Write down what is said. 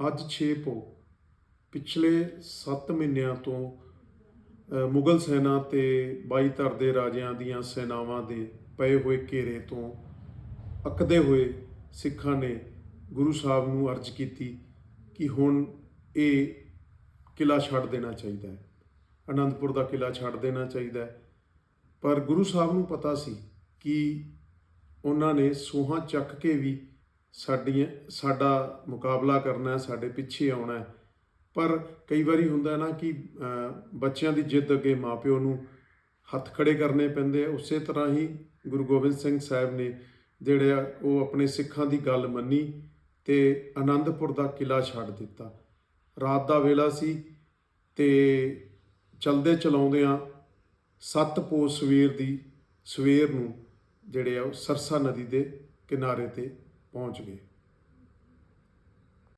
ਅੱਜ 6 ਪੋ। ਪਿਛਲੇ 7 ਮਹੀਨਿਆਂ ਤੋਂ ਮੁਗਲ ਸੈਨਾ ਤੇ 22 ਧਰ ਦੇ ਰਾਜਿਆਂ ਦੀਆਂ ਸੈਨਾਵਾਂ ਦੇ ਪਏ ਹੋਏ ਘੇਰੇ ਤੋਂ ਅੱਕਦੇ ਹੋਏ ਸਿੱਖਾਂ ਨੇ ਗੁਰੂ ਸਾਹਿਬ ਨੂੰ ਅਰਜ਼ ਕੀਤੀ ਕਿ ਹੁਣ ਇਹ ਕਿਲਾ ਛੱਡ ਦੇਣਾ ਚਾਹੀਦਾ ਹੈ। ਅਨੰਦਪੁਰ ਦਾ ਕਿਲਾ ਛੱਡ ਦੇਣਾ ਚਾਹੀਦਾ ਹੈ। ਪਰ ਗੁਰੂ ਸਾਹਿਬ ਨੂੰ ਪਤਾ ਸੀ ਕਿ ਉਹਨਾਂ ਨੇ ਸੋਹਾਂ ਚੱਕ ਕੇ ਵੀ ਸਾਡੀਆਂ, ਸਾਡਾ ਮੁਕਾਬਲਾ ਕਰਨਾ ਸਾਡੇ ਪਿੱਛੇ ਆਉਣਾ ਪਰ ਕਈ ਵਾਰੀ ਹੁੰਦਾ ਨਾ ਕਿ ਬੱਚਿਆਂ ਦੀ ਜਿੱਦ ਅੱਗੇ ਮਾਪਿਓ ਨੂੰ ਹੱਥ ਖੜੇ ਕਰਨੇ ਪੈਂਦੇ ਉਸੇ ਤਰ੍ਹਾਂ ਹੀ ਗੁਰੂ ਗੋਬਿੰਦ ਸਿੰਘ ਸਾਹਿਬ ਨੇ ਜਿਹੜੇ ਆ, ਉਹ ਆਪਣੇ ਸਿੱਖਾਂ ਦੀ ਗੱਲ ਮੰਨੀ ਤੇ ਆਨੰਦਪੁਰ ਦਾ ਕਿਲਾ ਛੱਡ ਦਿੱਤਾ। ਰਾਤ ਦਾ ਵੇਲਾ ਸੀ ਤੇ ਚਲਦੇ ਚਲਾਉਂਦਿਆਂ ਸੱਤ ਪੋ ਸਵੇਰ ਦੀ, ਸਵੇਰ ਨੂੰ ਜਿਹੜੇ ਆ, ਉਹ ਸਰਸਾ ਨਦੀ ਦੇ ਕਿਨਾਰੇ ਤੇ Ponte, Gui.